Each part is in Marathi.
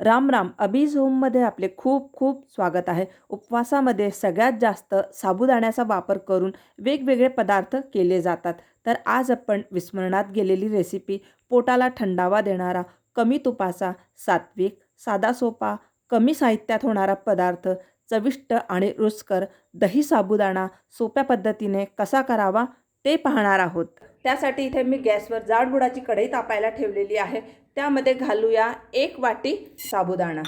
राम राम. अबीज होममध्ये आपले खूप खूप स्वागत आहे. उपवासामध्ये सगळ्यात जास्त साबुदाण्याचा वापर करून वेगवेगळे पदार्थ केले जातात. तर आज आपण विस्मरणात गेलेली रेसिपी पोटाला थंडावा देणारा कमी तुपाचा सात्विक साधा सोपा कमी साहित्यात होणारा पदार्थ चविष्ट आणि रुचकर दही साबुदाणा सोप्या पद्धतीने कसा करावा ते पाहणार आहोत. त्यासाठी इथे मी गॅसवर जाडगुडाची कढई तापायला ठेवलेली आहे. त्यामध्ये घालूया एक वाटी साबुदाणा.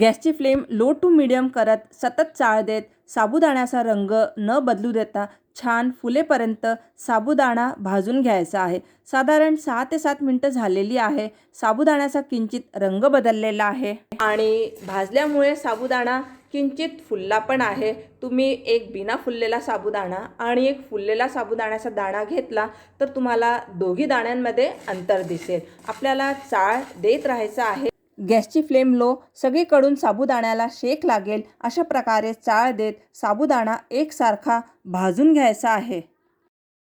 गॅसची फ्लेम लो टू मिडियम करत सतत चाळ देत साबुदाण्याचा रंग न बदलू देता छान फुलेपर्यंत साबुदाणा भाजून घ्यायचा आहे. साधारण सहा ते सात मिनटं झालेली आहे. साबुदाण्याचा किंचित रंग बदललेला आहे. आणि भाजल्यामुळे साबुदाणा किंचित फुलला पण आहे. तुम्ही एक बिना फुललेला साबुदाणा आणि एक फुललेला साबुदाण्याचा दाणा घेतला तर तुम्हाला दोघी दाण्यांमध्ये अंतर दिसेल. आपल्याला चाळ देत राहायचं आहे. गॅसची फ्लेम लो सगळीकडून साबुदाण्याला शेक लागेल. अशा प्रकारे चाळ देत साबुदाणा एकसारखा भाजून घ्यायचा आहे.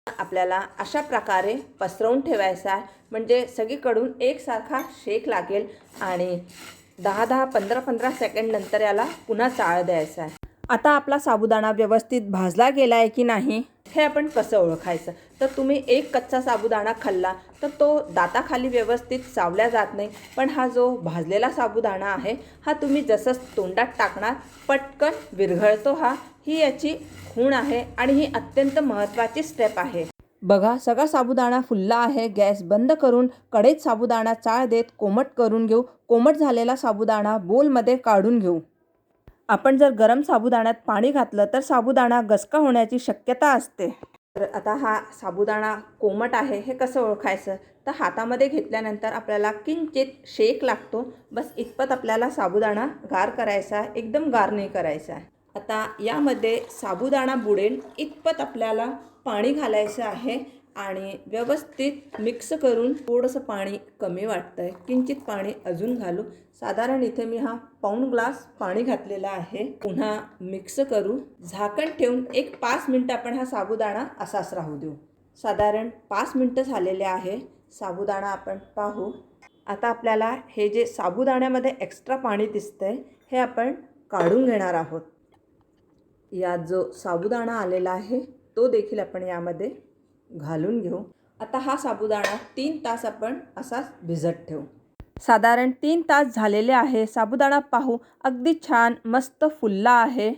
आपल्याला अशा प्रकारे पसरवून ठेवायचा आहे. म्हणजे सगळीकडून एकसारखा शेक लागेल आणि दहा दहा पंधरा पंधरा सेकंड नंतर याला पुन्हा चाळ द्यायचा आहे. आता आपला साबुदाणा व्यवस्थित भाजला गेला आहे की नाही हे आपण कसं ओळखायचं? तर तुम्ही एक कच्चा साबुदाणा खाल्ला तर तो दाताखाली व्यवस्थित चावल्या जात नाही. पण हा जो भाजलेला साबुदाणा आहे हा तुम्ही जसं तोंडात टाकणार पटकन विरघळतो हा. ही याची खूण आहे आणि ही अत्यंत महत्त्वाची स्टेप आहे. बघा सगळा साबुदाणा फुलला आहे. गॅस बंद करून कढईत साबुदाणा चाळ देत कोमट करून घेऊ. कोमट झालेला साबुदाणा बोलमध्ये काढून घेऊ. आपण जर गरम साबुदाण्यात पाणी घातलं तर साबुदाणा गसका होण्याची शक्यता असते. तर आता हा साबुदाणा कोमट आहे हे कसं ओळखायचं? तर हातामध्ये घेतल्यानंतर आपल्याला किंचित शेक लागतो. बस इतपत आपल्याला साबुदाणा गार करायचा आहे एकदम गार नाही करायचा. आहे आता यामध्ये साबुदाणा बुडेल इतपत आपल्याला पाणी घालायचं आहे आणि व्यवस्थित मिक्स करून थोडंसं पाणी कमी वाटतं आहे किंचित पाणी अजून घालू. साधारण इथे मी हा पाऊण ग्लास पाणी घातलेला आहे. पुन्हा मिक्स करू. झाकण ठेवून एक पाच मिनटं आपण हा साबुदाणा असाच राहू देऊ. साधारण पाच मिनटं झालेले आहे. साबुदाणा आपण पाहू. आता आपल्याला हे जे साबुदाण्यामध्ये एक्स्ट्रा पाणी दिसतं आहे हे आपण काढून घेणार आहोत. यात जो साबुदाणा आलेला आहे तो देखील आपण यामध्ये घालून घेऊ. आता हा साबुदाणा तीन तास आपण असाच भिजत ठेवू. साधारण तीन तास झालेले आहे. साबुदाणा पाहू अगदी छान मस्त फुलला आहे.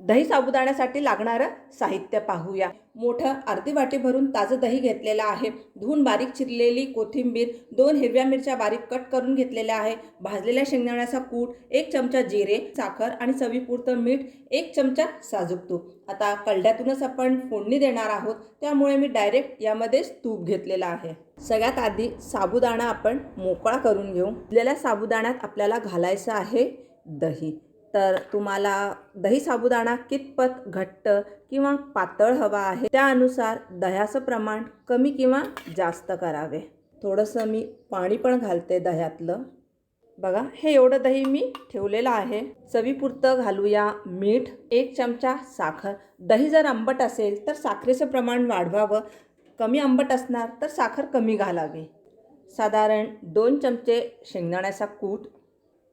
दही साबुदाण्यासाठी लागणारं साहित्य पाहूया. मोठं अर्धी वाटी भरून ताजं दही घेतलेलं आहे. धुवून बारीक चिरलेली कोथिंबीर दोन हिरव्या मिरच्या बारीक कट करून घेतलेल्या आहे. भाजलेल्या शेंगदाण्याचा कूट एक चमचा जिरे साखर आणि चवीपुरतं मीठ एक चमचा साजूक तूप. आता कलड्यातूनच आपण फोडणी देणार आहोत. त्यामुळे मी डायरेक्ट यामध्येच तूप घेतलेलं आहे. सगळ्यात आधी साबुदाणा आपण मोकळा करून घेऊ. दिलेल्या साबुदाण्यात आपल्याला घालायचं आहे दही. तर तुम्हाला दही साबुदाणा कितपत घट्ट किंवा पातळ हवा आहे त्यानुसार दह्याचं प्रमाण कमी किंवा जास्त करावे. थोडंसं मी पाणी पण घालते दह्यातलं. बघा हे एवढं दही मी ठेवलेलं आहे. चवीपुरतं घालूया मीठ एक चमचा साखर. दही जर आंबट असेल तर साखरेचं प्रमाण वाढवावं. कमी आंबट असणार तर साखर कमी घालावी. साधारण दोन चमचे शेंगदाण्याचा कूट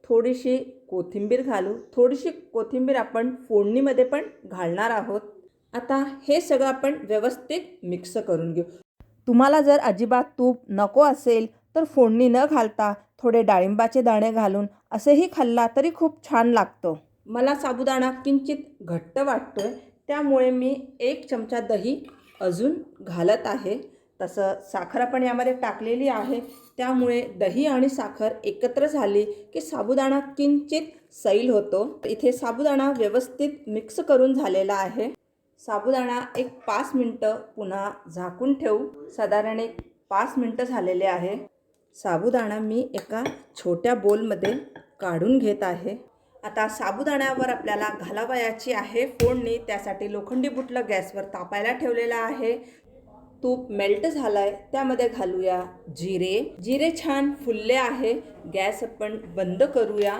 थोडीशी कोथिंबीर घालू थोडीशी कोथिंबीर आपण फोडणीमध्ये पण घालणार आहोत. आता हे सगळं आपण व्यवस्थित मिक्स करून घेऊ. तुम्हाला जर अजिबात तूप नको असेल तर फोडणी न घालता थोडे डाळिंबाचे दाणे घालून असेही खाल्ला तरी खूप छान लागतो. मला साबुदाणा किंचित घट्ट वाटतो त्यामुळे मी एक चमचा दही अजून घालत आहे. तसं साखर आपण यामध्ये टाकलेली आहे. त्यामुळे दही आणि साखर एकत्र झाली की साबुदाणा किंचित सैल होतो. इथे साबुदाणा व्यवस्थित मिक्स करून झालेला आहे. साबुदाणा एक पाच मिनटं पुन्हा झाकून ठेवू. साधारण एक पाच मिनटं झालेले आहे. साबुदाणा मी एका छोट्या बोलमध्ये काढून घेत आहे. आता साबुदाण्यावर आपल्याला घालावयाची आहे. फोडणी त्यासाठी लोखंडी बुटलं गॅसवर तापायला ठेवलेलं आहे. तूप मेल्ट झालाय आहे त्यामध्ये घालूया जिरे. जिरे छान फुलले आहे गॅस आपण बंद करूया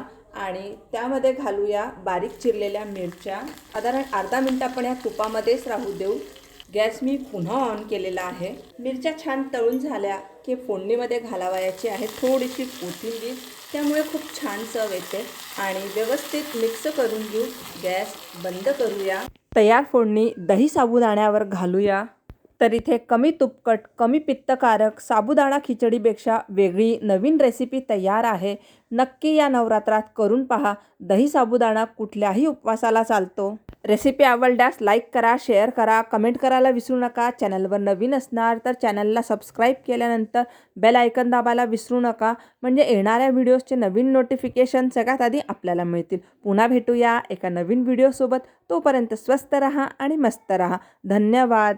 आणि त्यामध्ये घालूया बारीक चिरलेल्या मिरच्या. साधारण अर्धा मिनटं आपण या तुपामध्येच राहू देऊ. गॅस मी पुन्हा ऑन केलेला आहे. मिरच्या छान तळून झाल्या की फोडणीमध्ये घालावयाची आहे थोडीशी कोथिंबीर. त्यामुळे खूप छान चव येते आणि व्यवस्थित मिक्स करून घेऊ. गॅस बंद करूया. तयार फोडणी दही साबुदाण्यावर घालूया. तर इथे कमी तुपकट कमी पित्तकारक साबुदाणा खिचडीपेक्षा वेगळी नवीन रेसिपी तयार आहे. नक्की या नवरात्रात करून पहा. दही साबुदाणा कुठल्याही उपवासाला चालतो. रेसिपी आवडल्यास लाईक करा शेअर करा कमेंट करायला विसरू नका. चॅनलवर नवीन असणार तर चॅनलला सबस्क्राईब केल्यानंतर बेल आयकन दाबायला विसरू नका. म्हणजे येणाऱ्या व्हिडिओजचे नवीन नोटिफिकेशन सगळ्यात आधी आपल्याला मिळतील. पुन्हा भेटूया एका नवीन व्हिडिओसोबत तोपर्यंत स्वस्त रहा आणि मस्त रहा. धन्यवाद.